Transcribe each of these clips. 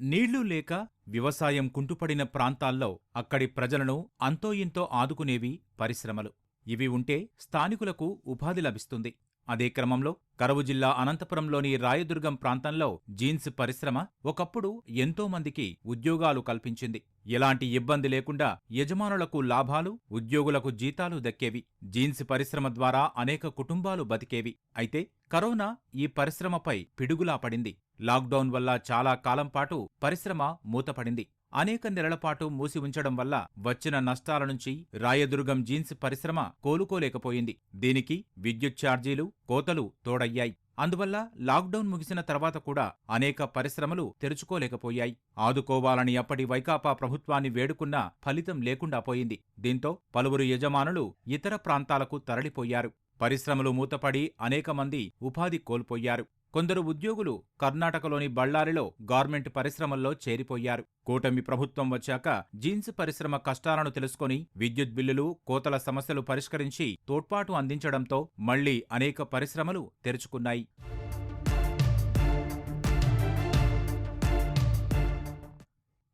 నీళ్ళు లేక వ్యవసాయం కుంటుపడిన ప్రాంతాల్లో అక్కడి ప్రజలను అంతో ఇంతో ఆదుకునేవి పరిశ్రమలు. ఇవి ఉంటే స్థానికులకు ఉపాధి లభిస్తుంది. అదే క్రమంలో కరవు జిల్లా అనంతపురంలోని రాయదుర్గం ప్రాంతంలో జీన్స్ పరిశ్రమ ఒకప్పుడు ఎంతోమందికి ఉద్యోగాలు కల్పించింది. ఎలాంటి ఇబ్బంది లేకుండా యజమానులకు లాభాలు ఉద్యోగులకు జీతాలు దక్కేవి. జీన్స్ పరిశ్రమ ద్వారా అనేక కుటుంబాలు బతికేవి. అయితే కరోనా ఈ పరిశ్రమపై పిడుగులా పడింది. లాక్డౌన్ వల్ల చాలా కాలం పాటు పరిశ్రమ మూతపడింది. అనేక నెలల పాటు మూసి ఉంచడం వల్ల వచ్చిన నష్టాల నుంచి రాయదుర్గం జీన్స్ పరిశ్రమ కోలుకోలేకపోయింది. దీనికి విద్యుత్ ఛార్జీలు కోతలు తోడయ్యాయి. అందువల్ల లాక్డౌన్ ముగిసిన తర్వాత కూడా అనేక పరిశ్రమలు తెరుచుకోలేకపోయాయి. ఆదుకోవాలని అప్పటి వైకాపా ప్రభుత్వాన్ని వేడుకున్నా ఫలితం లేకుండా పోయింది. దీంతో పలువురు యజమానులు ఇతర ప్రాంతాలకు తరలిపోయారు. పరిశ్రమలు మూతపడి అనేక మంది ఉపాధి కోల్పోయారు. కొందరు ఉద్యోగులు కర్ణాటకలోని బళ్ళారిలో గార్మెంట్ పరిశ్రమల్లో చేరిపోయారు. కూటమి ప్రభుత్వం వచ్చాక జీన్స్ పరిశ్రమ కష్టాలను తెలుసుకొని విద్యుత్ బిల్లులు కోతల సమస్యలు పరిష్కరించి తోడ్పాటు అందించడంతో మళ్ళీ అనేక పరిశ్రమలు తెరుచుకున్నాయి.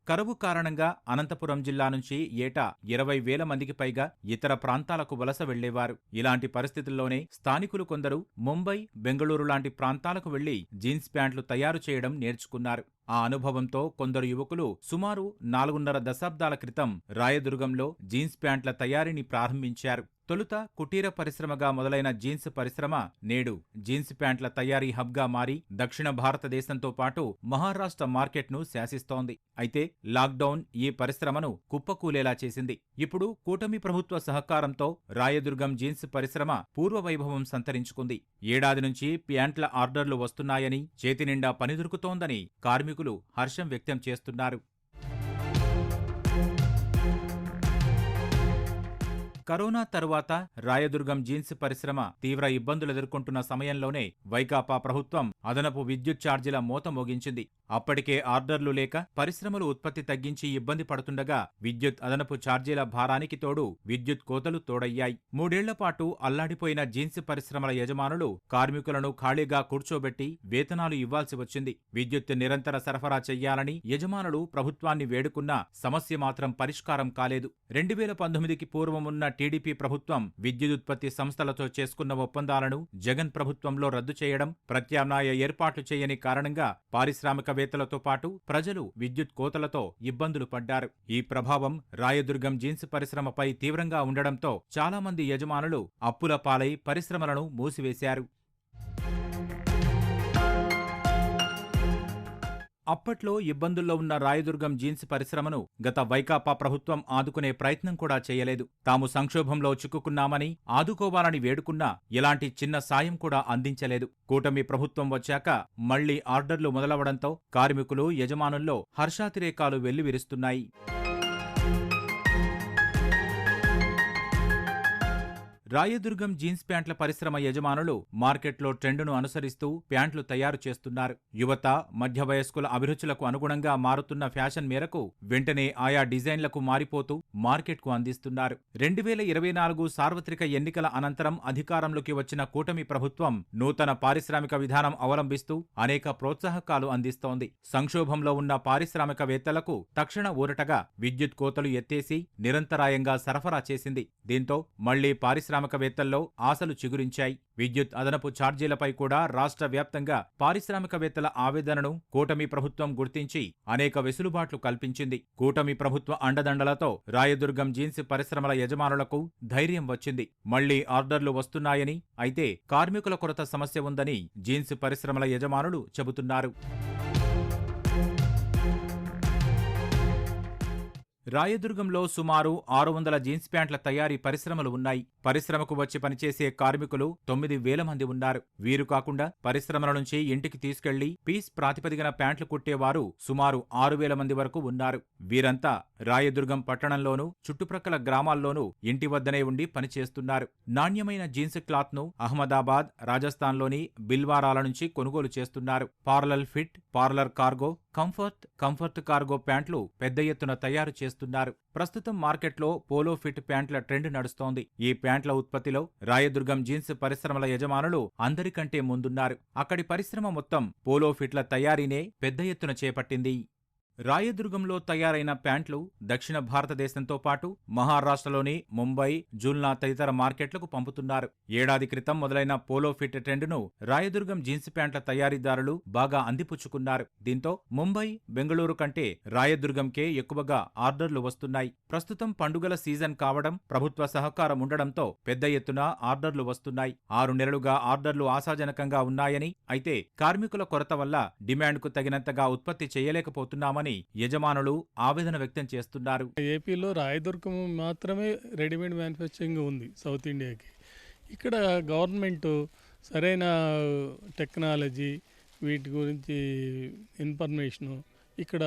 కరువు కారణంగా అనంతపురం జిల్లా నుంచి ఏటా ఇరవై వేల మందికి పైగా ఇతర ప్రాంతాలకు వలస వెళ్ళేవారు. ఇలాంటి పరిస్థితుల్లోనే స్థానికులు కొందరు ముంబై బెంగళూరు లాంటి ప్రాంతాలకు వెళ్ళి జీన్స్ ప్యాంట్లు తయారు చేయడం నేర్చుకున్నారు. ఆ అనుభవంతో కొందరు యువకులు సుమారు నాలుగున్నర దశాబ్దాల క్రితం రాయదుర్గంలో జీన్స్ ప్యాంట్ల తయారీని ప్రారంభించారు. తొలుత కుటీర పరిశ్రమగా మొదలైన జీన్స్ పరిశ్రమ నేడు జీన్స్ ప్యాంట్ల తయారీ హబ్గా మారి దక్షిణ భారతదేశంతో పాటు మహారాష్ట్ర మార్కెట్ను శాసిస్తోంది. అయితే లాక్డౌన్ ఈ పరిశ్రమను కుప్పకూలేలా చేసింది. ఇప్పుడు కూటమి ప్రభుత్వ సహకారంతో రాయదుర్గం జీన్స్ పరిశ్రమ పూర్వవైభవం సంతరించుకుంది. ఏడాది నుంచి ప్యాంట్ల ఆర్డర్లు వస్తున్నాయని చేతినిండా పని దొరుకుతోందని కార్మికులు హర్షం వ్యక్తం చేస్తున్నారు. కరోనా తరువాత రాయదుర్గం జీన్స్ పరిశ్రమ తీవ్ర ఇబ్బందులు ఎదుర్కొంటున్న సమయంలోనే వైకాపా ప్రభుత్వం అదనపు విద్యుత్ ఛార్జీల మోత మోగించింది. అప్పటికే ఆర్డర్లు లేక పరిశ్రమలు ఉత్పత్తి తగ్గించి ఇబ్బంది పడుతుండగా విద్యుత్ అదనపు ఛార్జీల భారానికి తోడు విద్యుత్ కోతలు తోడయ్యాయి. మూడేళ్ళపాటు అల్లాడిపోయిన జీన్స్ పరిశ్రమల యజమానులు కార్మికులను ఖాళీగా కూర్చోబెట్టి వేతనాలు ఇవ్వాల్సి వచ్చింది. విద్యుత్ నిరంతర సరఫరా చెయ్యాలని యజమానులు ప్రభుత్వాన్ని వేడుకున్నా సమస్య మాత్రం పరిష్కారం కాలేదు. రెండు వేల పంతొమ్మిదికి పూర్వం ఉన్న టీడీపీ ప్రభుత్వం విద్యుదుత్పత్తి సంస్థలతో చేసుకున్న ఒప్పందాలను జగన్ ప్రభుత్వంలో రద్దు చేయడం ప్రత్యామ్నాయ ఏర్పాట్లు చేయని కారణంగా పారిశ్రామికవేత్తలతో పాటు ప్రజలు విద్యుత్ కోతలతో ఇబ్బందులు పడ్డారు. ఈ ప్రభావం రాయదుర్గం జీన్స్ పరిశ్రమపై తీవ్రంగా ఉండడంతో చాలామంది యజమానులు అప్పుల పాలై పరిశ్రమలను మూసివేశారు. అప్పట్లో ఇబ్బందుల్లో ఉన్న రాయదుర్గం జీన్స్ పరిశ్రమను గత వైకాపా ప్రభుత్వం ఆదుకునే ప్రయత్నం కూడా చేయలేదు. తాము సంక్షోభంలో చిక్కుకున్నామని ఆదుకోవాలని వేడుకున్నా ఎలాంటి చిన్న సాయం కూడా అందించలేదు. కూటమి ప్రభుత్వం వచ్చాక మళ్ళీ ఆర్డర్లు మొదలవడంతో కార్మికులు యజమానుల్లో హర్షాతిరేకాలు వెల్లివిరుస్తున్నాయి. రాయదుర్గం జీన్స్ ప్యాంట్ల పరిశ్రమ యజమానులు మార్కెట్లో ట్రెండును అనుసరిస్తూ ప్యాంట్లు తయారు చేస్తున్నారు. యువత మధ్య వయస్కుల అభిరుచులకు అనుగుణంగా మారుతున్న ఫ్యాషన్ మేరకు వెంటనే ఆయా డిజైన్లకు మారిపోతూ మార్కెట్కు అందిస్తున్నారు. రెండు వేల ఇరవై నాలుగు సార్వత్రిక ఎన్నికల అనంతరం అధికారంలోకి వచ్చిన కూటమి ప్రభుత్వం నూతన పారిశ్రామిక విధానం అవలంబిస్తూ అనేక ప్రోత్సాహకాలు అందిస్తోంది. సంక్షోభంలో ఉన్న పారిశ్రామికవేత్తలకు తక్షణ ఊరటగా విద్యుత్ కోతలు ఎత్తేసి నిరంతరాయంగా సరఫరా చేసింది. దీంతో మళ్ళీ పారిశ్రామికవేత్తల్లో ఆశలు చిగురించాయి. విద్యుత్ అదనపు ఛార్జీలపై కూడా రాష్ట్ర వ్యాప్తంగా పారిశ్రామికవేత్తల ఆవేదనను కూటమి ప్రభుత్వం గుర్తించి అనేక వెసులుబాట్లు కల్పించింది. కూటమి ప్రభుత్వ అండదండలతో రాయదుర్గం జీన్స్ పరిశ్రమల యజమానులకు ధైర్యం వచ్చింది. మళ్ళీ ఆర్డర్లు వస్తున్నాయని అయితే కార్మికుల కొరత సమస్య ఉందని జీన్స్ పరిశ్రమల యజమానులు చెబుతున్నారు. రాయదుర్గంలో సుమారు ఆరు వందల జీన్స్ ప్యాంట్ల తయారీ పరిశ్రమలు ఉన్నాయి. పరిశ్రమకు వచ్చి పనిచేసే కార్మికులు తొమ్మిది వేల మంది ఉన్నారు. వీరు కాకుండా పరిశ్రమల నుంచి ఇంటికి తీసుకెళ్ళి పీస్ ప్రాతిపదికన ప్యాంట్లు కుట్టేవారు సుమారు ఆరు వేల మంది వరకు ఉన్నారు. వీరంతా రాయదుర్గం పట్టణంలోనూ చుట్టుప్రక్కల గ్రామాల్లోనూ ఇంటి వద్దనే ఉండి పనిచేస్తున్నారు. నాణ్యమైన జీన్స్ క్లాత్ను అహ్మదాబాద్ రాజస్థాన్లోని బిల్వారాల నుంచి కొనుగోలు చేస్తున్నారు. Parlour fit parlour cargo comfort comfort cargo ప్యాంట్లు పెద్ద ఎత్తున తయారు చేస్తున్నారు. ప్రస్తుతం మార్కెట్లో పోలో ఫిట్ ప్యాంట్ల ట్రెండ్ నడుస్తోంది. ఈ ప్యాంట్ల ఉత్పత్తిలో రాయదుర్గం జీన్స్ పరిశ్రమల యజమానులు అందరికంటే ముందున్నారు. అక్కడి పరిశ్రమ మొత్తం పోలో ఫిట్ల తయారీనే పెద్ద ఎత్తున చేపట్టింది. రాయదుర్గంలో తయారైన ప్యాంట్లు దక్షిణ భారతదేశంతో పాటు మహారాష్ట్రలోని ముంబై జూల్నా తదితర మార్కెట్లకు పంపుతున్నారు. ఏడాది క్రితం మొదలైన పోలో ఫిట్ ట్రెండ్ను రాయదుర్గం జీన్స్ ప్యాంట్ల తయారీదారులు బాగా అందిపుచ్చుకున్నారు. దీంతో ముంబై బెంగళూరు కంటే రాయదుర్గంకే ఎక్కువగా ఆర్డర్లు వస్తున్నాయి. ప్రస్తుతం పండుగల సీజన్ కావడం ప్రభుత్వ సహకారం ఉండడంతో పెద్ద ఎత్తున ఆర్డర్లు వస్తున్నాయి. ఆరు నెలలుగా ఆర్డర్లు ఆశాజనకంగా ఉన్నాయని అయితే కార్మికుల కొరత వల్ల డిమాండ్కు తగినంతగా ఉత్పత్తి చేయలేకపోతున్నామని యజమానులు ఆవేదన వ్యక్తం చేస్తున్నారు. ఏపీలో రాయదుర్గం మాత్రమే రెడీమేడ్ మ్యానుఫ్యాక్చరింగ్ ఉంది సౌత్ ఇండియాకి. ఇక్కడ గవర్నమెంట్ సరైన టెక్నాలజీ వీటి గురించి ఇన్ఫర్మేషను ఇక్కడ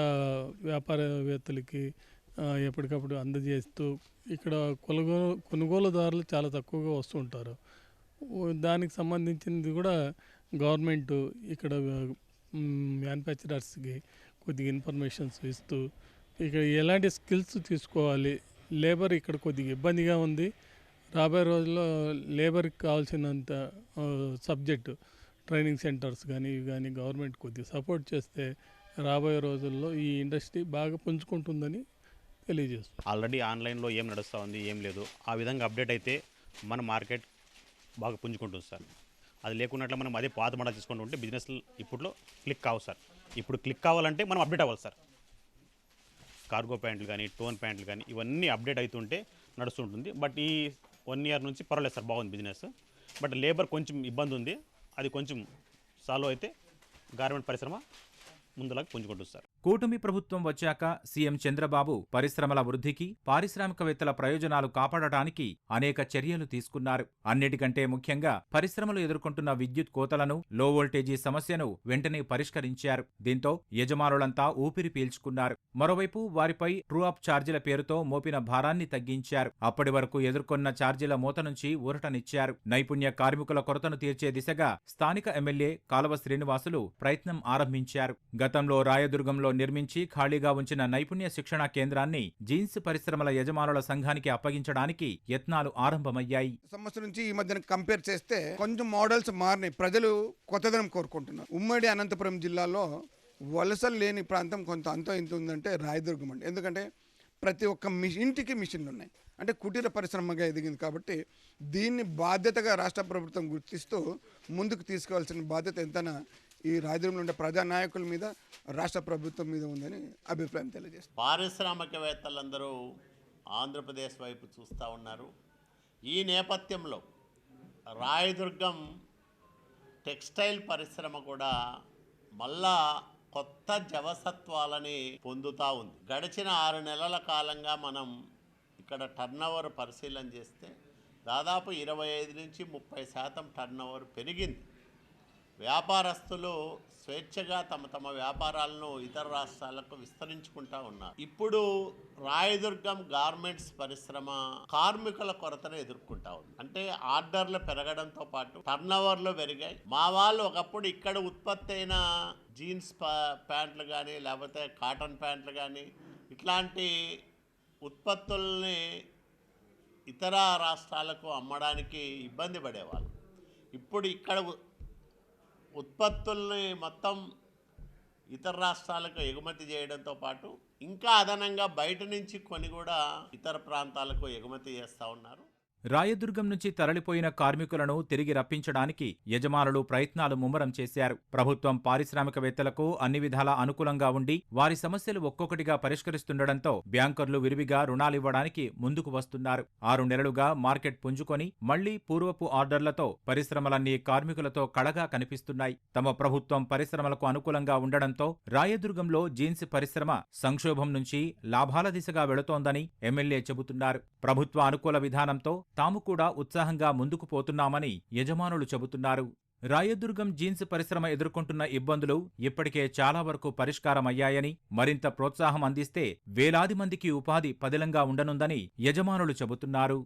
వ్యాపారవేత్తలకి ఎప్పటికప్పుడు అందజేస్తూ ఇక్కడ కొనుగోలు కొనుగోలుదారులు చాలా తక్కువగా వస్తుంటారు. దానికి సంబంధించింది కూడా గవర్నమెంట్ ఇక్కడ మ్యానుఫ్యాక్చరర్స్కి కొద్దిగా ఇన్ఫర్మేషన్స్ ఇస్తూ ఇక్కడ ఎలాంటి స్కిల్స్ తీసుకోవాలి? లేబర్ ఇక్కడ కొద్దిగా ఇబ్బందిగా ఉంది. రాబోయే రోజుల్లో లేబర్కి కావాల్సినంత సబ్జెక్టు ట్రైనింగ్ సెంటర్స్ కానీ ఇవి కానీ గవర్నమెంట్ కొద్దిగా సపోర్ట్ చేస్తే రాబోయే రోజుల్లో ఈ ఇండస్ట్రీ బాగా పుంజుకుంటుందని తెలియజేస్తుంది. ఆల్రెడీ ఆన్లైన్లో ఏం నడుస్తూ ఉంది ఏం లేదు. ఆ విధంగా అప్డేట్ అయితే మన మార్కెట్ బాగా పుంజుకుంటుంది సార్. అది లేకున్నట్లు మనం అదే పాత మోడల్ తీసుకుంటూ ఉంటే బిజినెస్ ఇప్పుడులో క్లిక్ కావు సార్. ఇప్పుడు క్లిక్ కావాలంటే మనం అప్డేట్ అవ్వాలి సార్. కార్గో ప్యాంట్లు కానీ టోన్ ప్యాంట్లు కానీ ఇవన్నీ అప్డేట్ అవుతుంటే నడుస్తుంటుంది. బట్ ఈ వన్ ఇయర్ నుంచి పర్వాలేదు సార్ బాగుంది బిజినెస్ బట్ లేబర్ కొంచెం ఇబ్బంది ఉంది. అది కొంచెం సాల్వ్ అయితే గార్మెంట్ పరిశ్రమ ముందులాగా పుంజుకుంటుంది సార్. కూటమి ప్రభుత్వం వచ్చాక సీఎం చంద్రబాబు పరిశ్రమల వృద్ధికి పారిశ్రామికవేత్తల ప్రయోజనాలు కాపాడటానికి అనేక చర్యలు తీసుకున్నారు. అన్నిటికంటే ముఖ్యంగా పరిశ్రమలు ఎదుర్కొంటున్న విద్యుత్ కోతలను లో వోల్టేజీ సమస్యను వెంటనే పరిష్కరించారు. దీంతో యజమానులంతా ఊపిరి పీల్చుకున్నారు. మరోవైపు వారిపై ట్రూ అప్ ఛార్జీల పేరుతో మోపిన భారాన్ని తగ్గించారు. అప్పటి వరకు ఎదుర్కొన్న ఛార్జీల మూత నుంచి ఊరటనిచ్చారు. నైపుణ్య కార్మికుల కొరతను తీర్చే దిశగా స్థానిక ఎమ్మెల్యే కాలవ శ్రీనివాసులు ప్రయత్నం ఆరంభించారు. గతంలో రాయదుర్గంలో నిర్మించి ఖాళీగా ఉంచిన నైపుణ్య శిక్షణా కేంద్రాన్ని జీన్స్ పరిశ్రమల యజమానుల సంఘానికి అప్పగించడానికి యత్నాలు ఆరంభమయ్యాయి. సంవత్సరం నుంచి ఈ మధ్యన కంపేర్ చేస్తే కొంచెం మోడల్స్ మారినాయి. ప్రజలు కొత్తదనం కోరుకుంటున్నారు. ఉమ్మడి అనంతపురం జిల్లాలో వలసలు లేని ప్రాంతం కొంత అంతో ఇంత ఉందంటే రాయదుర్గం అండి ఎందుకంటే ప్రతి ఒక్క మిషన్ ఇంటికి మిషన్లు ఉన్నాయి. అంటే కుటీర పరిశ్రమగా ఎదిగింది కాబట్టి దీన్ని బాధ్యతగా రాష్ట్ర ప్రభుత్వం గుర్తిస్తూ ముందుకు తీసుకోవాల్సిన బాధ్యత ఎంతనా ఈ రాజ్యంలో ఉండే ప్రజానాయకుల మీద రాష్ట్ర ప్రభుత్వం మీద ఉందని అభిప్రాయం తెలియజేస్తుంది. పారిశ్రామికవేత్తలందరూ ఆంధ్రప్రదేశ్ వైపు చూస్తూ ఉన్నారు. ఈ నేపథ్యంలో రాయదుర్గం టెక్స్టైల్ పరిశ్రమ కూడా మళ్ళా కొత్త జవసత్వాలని పొందుతూ ఉంది. గడిచిన ఆరు నెలల కాలంగా మనం ఇక్కడ టర్నోవర్ పరిశీలన చేస్తే దాదాపు ఇరవై ఐదు నుంచి ముప్పై శాతం టర్నోవర్ పెరిగింది. వ్యాపారస్తులు స్వేచ్ఛగా తమ తమ వ్యాపారాలను ఇతర రాష్ట్రాలకు విస్తరించుకుంటా ఉన్నారు. ఇప్పుడు రాయదుర్గం గార్మెంట్స్ పరిశ్రమ కార్మికుల కొరతను ఎదుర్కొంటా ఉంది. అంటే ఆర్డర్లు పెరగడంతో పాటు టర్న్ ఓవర్లు పెరిగాయి. మా వాళ్ళు ఒకప్పుడు ఇక్కడ ఉత్పత్తి అయిన జీన్స్ ప్యాంట్లు కానీ లేకపోతే కాటన్ ప్యాంట్లు కానీ ఇట్లాంటి ఉత్పత్తుల్ని ఇతర రాష్ట్రాలకు అమ్మడానికి ఇబ్బంది పడేవాళ్ళు. ఇప్పుడు ఇక్కడ ఉత్పత్తుల్ని మొత్తం ఇతర రాష్ట్రాలకు ఎగుమతి చేయడంతో పాటు ఇంకా అదనంగా బయట నుంచి కొని కూడా ఇతర ప్రాంతాలకు ఎగుమతి చేస్తూ ఉన్నారు. రాయదుర్గం నుంచి తరలిపోయిన కార్మికులను తిరిగి రప్పించడానికి యజమానులు ప్రయత్నాలు ముమ్మరం చేశారు. ప్రభుత్వం పారిశ్రామికవేత్తలకు అన్ని విధాలా అనుకూలంగా ఉండి వారి సమస్యలు ఒక్కొక్కటిగా పరిష్కరిస్తుండటంతో బ్యాంకర్లు విరివిగా రుణాలివ్వడానికి ముందుకు వస్తున్నారు. ఆరు నెలలుగా మార్కెట్ పుంజుకొని మళ్ళీ పూర్వపు ఆర్డర్లతో పరిశ్రమలన్నీ కార్మికులతో కళగా కనిపిస్తున్నాయి. తమ ప్రభుత్వం పరిశ్రమలకు అనుకూలంగా ఉండడంతో రాయదుర్గంలో జీన్స్ పరిశ్రమ సంక్షోభం నుంచి లాభాల దిశగా వెళుతోందని ఎమ్మెల్యే చెబుతున్నారు. ప్రభుత్వ అనుకూల విధానంతో తాము కూడా ఉత్సాహంగా ముందుకు పోతున్నామని యజమానులు చెబుతున్నారు. రాయదుర్గం జీన్స్ పరిశ్రమ ఎదుర్కొంటున్న ఇబ్బందులు ఇప్పటికే చాలా వరకు పరిష్కారమయ్యాయని మరింత ప్రోత్సాహం అందిస్తే వేలాది మందికి ఉపాధి పదిలంగా ఉండనుందని యజమానులు చెబుతున్నారు.